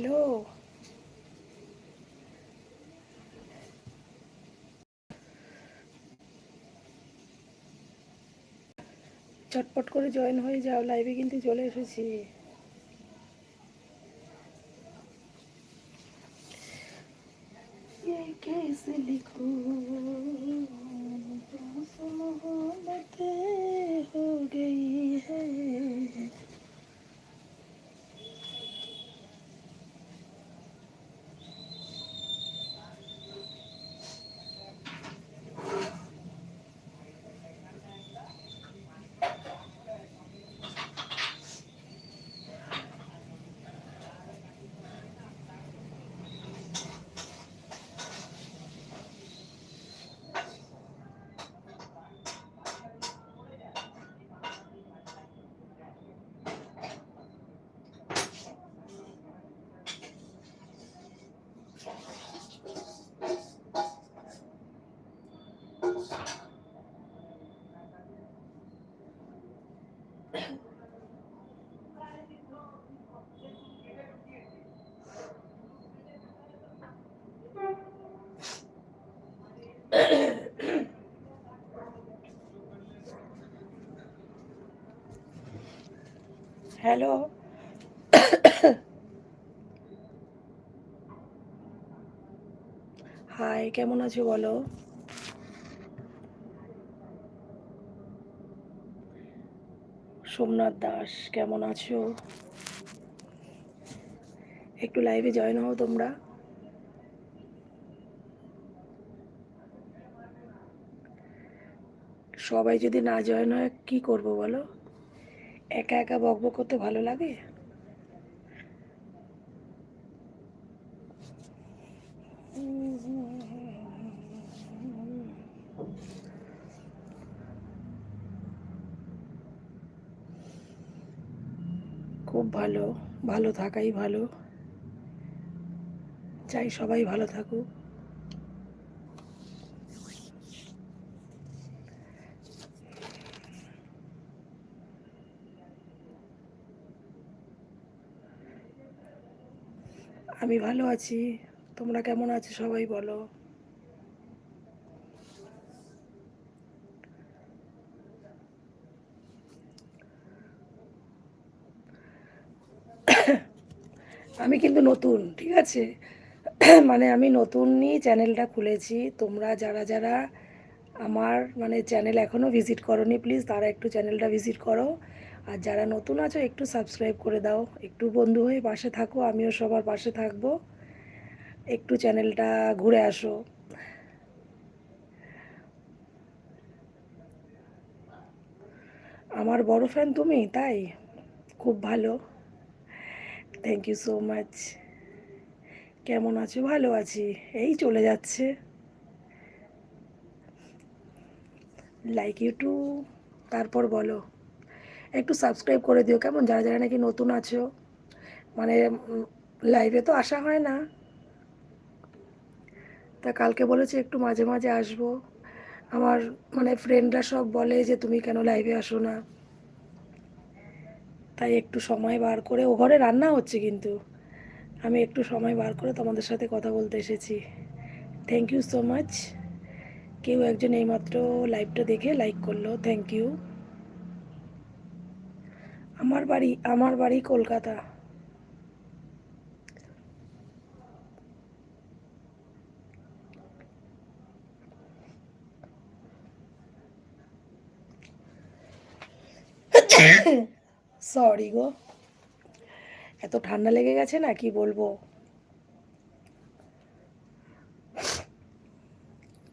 Hello চটপট করে join হয়ে যাও লাইভে কিন্তু চলে এসেছি ये कैसे लिखूं হ্যালো। হাই কেমন আছো বলো? সোমনাথ দাস, কেমন আছো? একটু লাইভে জয়েন হও তোমরা। সবাই যদি না জয়েন হয়, কি করব বলো? একা একা বকবক করতে ভালো লাগে? খুব ভালো ভালো থাকাই ভালো। চাই সবাই ভালো থাকুক। আমি ভালো আছি। তোমরা কেমন আছো সবাই বলো। আমি কিন্তু নতুন, ঠিক আছে? মানে আমি নতুনই চ্যানেলটা খুলেছি। তোমরা যারা যারা আমার মানে চ্যানেল এখনও ভিজিট করনি, প্লিজ তারা একটু চ্যানেলটা ভিজিট করো। আর যারা নতুন আছো, একটু সাবস্ক্রাইব করে দাও। একটু বন্ধু হয়ে পাশে থাকো, আমিও সবার পাশে থাকব। একটু চ্যানেলটা ঘুরে আসো। আমার বড় ফ্যান তুমি, তাই? খুব ভালো। থ্যাংক ইউ সো মাচ কেমন আছো? ভালো আছি। এই চলে যাচ্ছে। লাইক ইউ টু তারপর বলো। একটু সাবস্ক্রাইব করে দিও। কেমন? যারা যারা নাকি নতুন আছো। মানে লাইভে তো আসা হয় না। তা কালকে বলেছি একটু মাঝে মাঝে আসব। আমার মানে ফ্রেন্ডরা সব বলে যে, তুমি কেন লাইভে আসো না? তাই একটু সময় বার করে, ও ঘরে রান্না হচ্ছে কিন্তু। আমি একটু সময় বার করে তোমাদের সাথে কথা বলতে এসেছি। থ্যাংক ইউ সো মাচ কেউ একজন এইমাত্র লাইভটা দেখে লাইক করল থ্যাংক ইউ আমার বাড়ি আমার বাড়ি কলকাতা। সরি গো। এত ঠান্ডা লেগে গেছে না, কি বলব?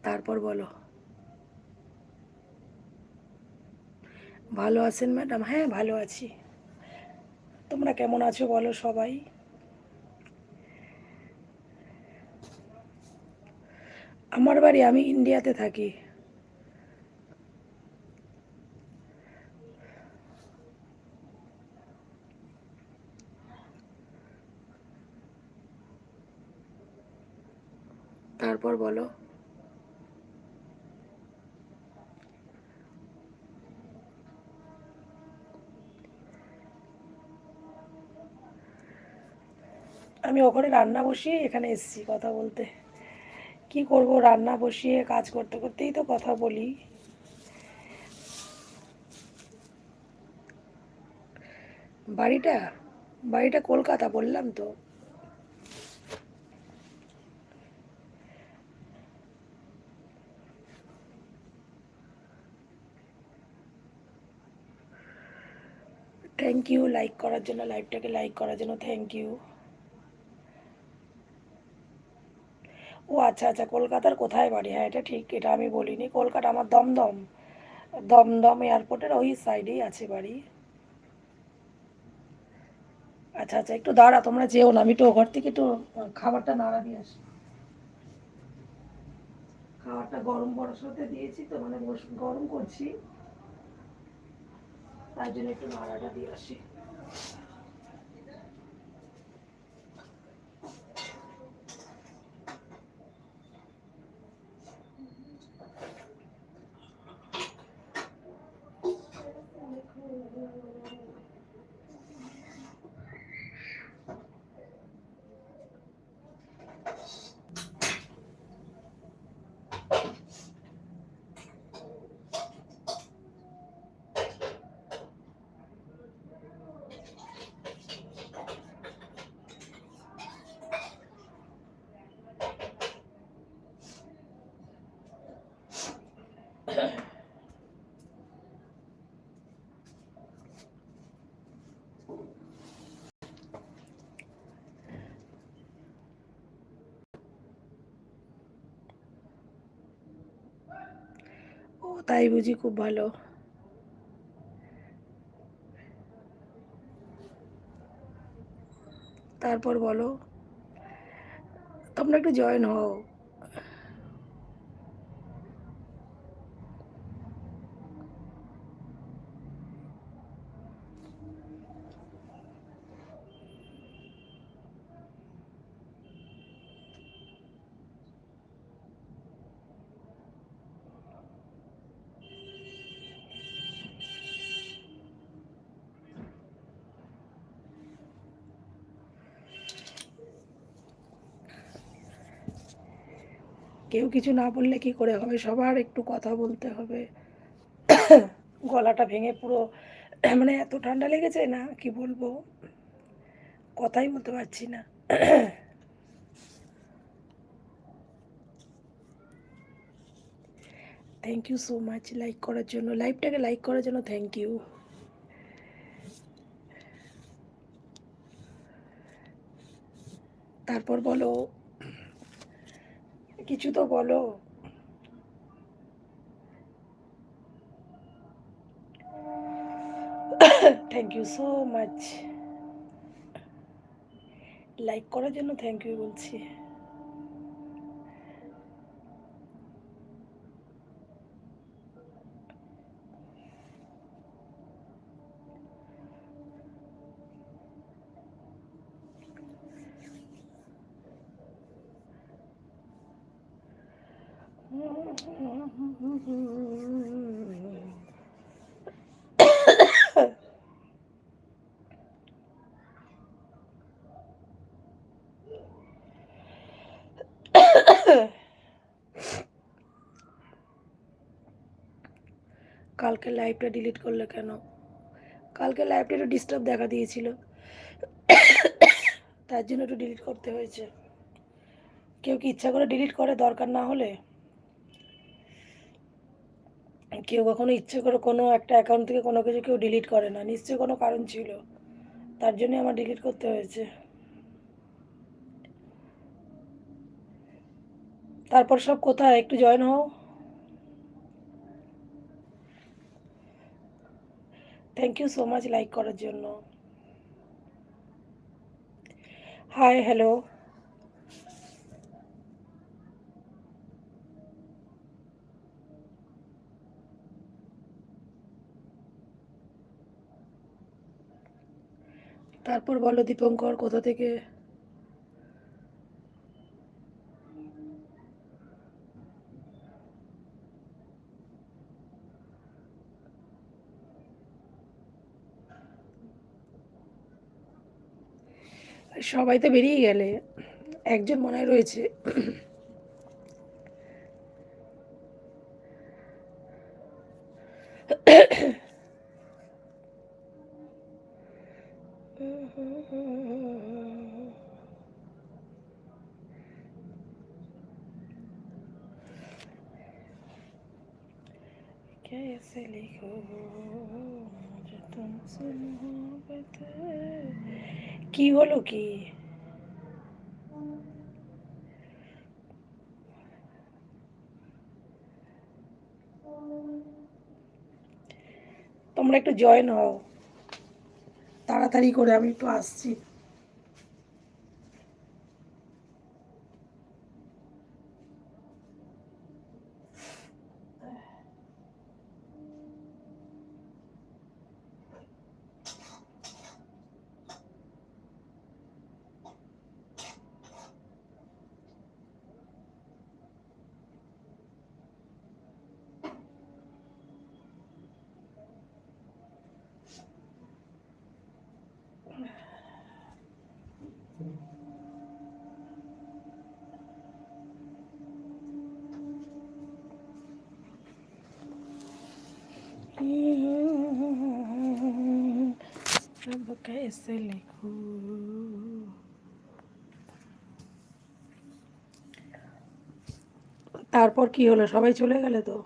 তারপর বলো। ভালো আছেন ম্যাডাম? হ্যাঁ ভালো আছি। তোমরা কেমন আছো বলো সবাই? আমার বাড়ি আমি ইন্ডিয়াতে থাকি। তারপর বলো। আমি ওখানে রান্না বসিয়ে এখানে এসেছি কথা বলতে। কি করব রান্না বসিয়ে কাজ করতে করতেই তো কথা বলি। বাড়িটা? বাড়িটা কলকাতা বললাম তো। থ্যাংক ইউ লাইক করার জন্য লাইভটাকে লাইক করার জন্য থ্যাংক ইউ ও আচ্ছা আচ্ছা কলকাতার কোথায় বাড়ি? হ্যাঁ এটা ঠিক, এটা আমি বলিনি। কলকাতা আমার দমদম। দমদম এয়ারপোর্টের ওই সাইডেই আছে বাড়ি। আচ্ছা আচ্ছা একটু দাঁড়া, তোমরা যেও না, আমি একটু ঘর থেকে একটু খাবারটা নাড়া দিয়ে আসি। খাবারটা গরম বরসাতে দিয়েছি তো মানে গরম করছি। তার জন্য একটু নাড়াটা দিয়ে আসি ও তাই বুঝি খুব ভালো। তারপর বলো তোমরা একটু জয়েন হও। কেউ কিছু না বললে কি করে হবে? সবার একটু কথা বলতে হবে। গলাটা ভেঙে পুরো মানে এত ঠান্ডা লেগেছে না? কি বলব? কথাই বলতে পারছি না। Thank you so much like করার জন্য। লাইভটাকে লাইক করার জন্য থ্যাংক ইউ তারপর বলো কিছু তো বলো। Thank you so much like করার জন্য থ্যাংক ইউ বলছি। কালকে লাইভটা ডিলিট করলে কেন? কালকে লাইভটা একটু ডিস্টার্ব দেখা দিয়েছিল। তার জন্য একটু ডিলিট করতে হয়েছে। কেউ কি ইচ্ছা করে ডিলিট করে দরকার না হলে? কেউ কখনো ইচ্ছে করে কোনো একটা অ্যাকাউন্ট থেকে কোনো কিছু কেউ ডিলিট করে না, নিশ্চয়ই কোনো কারণ ছিল। তার জন্য আমার ডিলিট করতে হয়েছে। তারপর সব কোথায়? একটু জয়েন হও। Thank you so much like করার জন্য। হাই হ্যালো তারপর বলো দীপঙ্কর কোথা থেকে? সবাই তো বেরিয়ে গেলে। একজন মনে রয়েছে। कैसे लिखो मुझे तुमसे मोहब्बत है। কি হলো কি তোমরা একটু জয়েন হও তাড়াতাড়ি করে আমি একটু আসছি कैसे लिखूं তারপর কি হলো সবাই চলে গেলে তো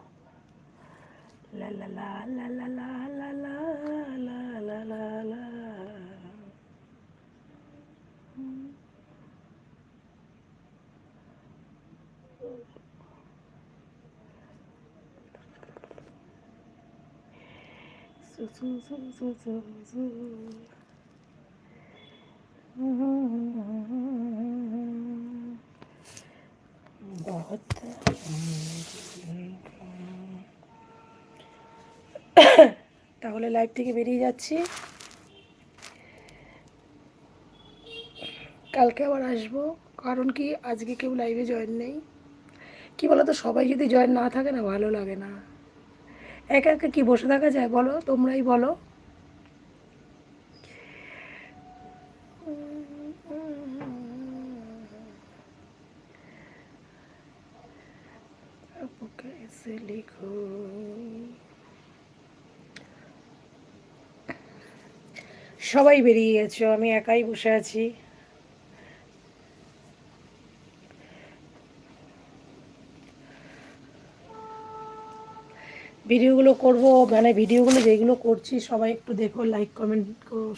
লা লা লা লা লা লা লা লা লা লা লা লা। সু সু সু সু সু সু। তাহলে লাইভ থেকে বেরিয়ে যাচ্ছি। কালকে আবার আসব, কারণ কি আজকে কেউ লাইভে জয়েন নেই। কি বলো তো সবাই যদি জয়েন না থাকে না, ভালো লাগে না। একা একা কি বসে থাকা যায় বলো? তোমরাই বলো। কাজ লিখো। সবাই বেরিয়ে গেছো, আমি একাই বসে আছি। ভিডিওগুলো করব মানে ভিডিওগুলো যেগুলো করছি, সবাই একটু দেখো লাইক কমেন্ট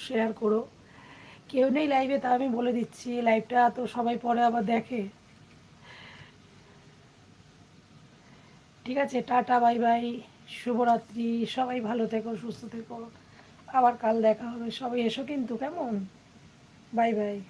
শেয়ার করো। কেউ নেই লাইভে তা আমি বলে দিচ্ছি লাইভটা তো সবাই পরে আবার দেখে। ঠিক আছে, টাটা, বাই বাই, শুভরাত্রি, সবাই ভালো থেকো, সুস্থ থেকো, আবার কাল দেখা হবে, সবাই এসো কিন্তু, কেমন? Bye bye.